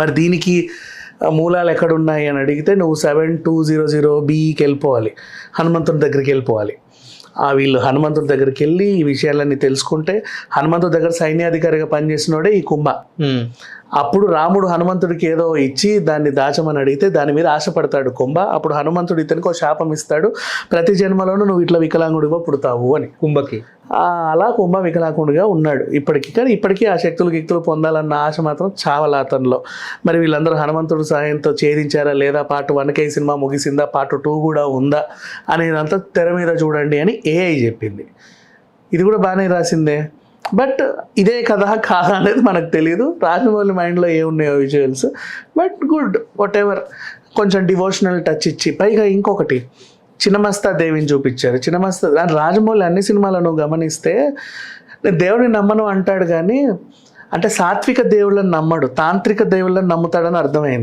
మరి దీనికి మూలాలు ఎక్కడ ఉన్నాయి అని అడిగితే నువ్వు సెవెన్ టూ జీరో జీరో బీకి వెళ్ళిపోవాలి. హనుమంతుడి దగ్గరికి వెళ్ళిపోవాలి. ఆ వీళ్ళు హనుమంతుడి దగ్గరికి వెళ్ళి ఈ విషయాలన్నీ తెలుసుకుంటే హనుమంతుడి దగ్గర సైన్యాధికారిగా పనిచేసినోడే ఈ కుంభ. అప్పుడు రాముడు హనుమంతుడికి ఏదో ఇచ్చి దాన్ని దాచమని అడిగితే దాని మీద ఆశపడతాడు కుంభ. అప్పుడు హనుమంతుడు ఇతనికి ఒక శాపం ఇస్తాడు. ప్రతి జన్మలోనూ నువ్వు ఇట్లా వికలాంగుడిగా పుడతావు అని. కుంభకి. అలా కుంభ వికలాంగుడిగా ఉన్నాడు ఇప్పటికీ. కానీ ఇప్పటికీ ఆ శక్తులు గిక్తులు పొందాలన్న ఆశ మాత్రం చావలా అతనిలో. మరి వీళ్ళందరూ హనుమంతుడి సహాయంతో ఛేదించారా లేదా పార్ట్ వన్కే సినిమా ముగిసిందా? పార్ట్ టూ కూడా ఉందా? అనేదంతా తెర మీద చూడండి అని ఏఐ చెప్పింది. ఇది కూడా బాగానే రాసిందే. బట్ ఇదే కథ కాదా అనేది మనకు తెలియదు రాజమౌళి మైండ్లో ఏమున్నాయో visuals but good whatever కొంచెం డివోషనల్ టచ్ ఇచ్చి. పైగా ఇంకొకటి. చిన్నమస్తా దేవిని చూపించారు. చిన్నమస్తా దాని రాజమౌళి అన్ని సినిమాలను గమనిస్తే నేను దేవుడిని నమ్మను అంటాడు కానీ అంటే సాత్విక దేవుళ్ళని నమ్మడు తాంత్రిక దేవుళ్ళని నమ్ముతాడని అర్థమైంది.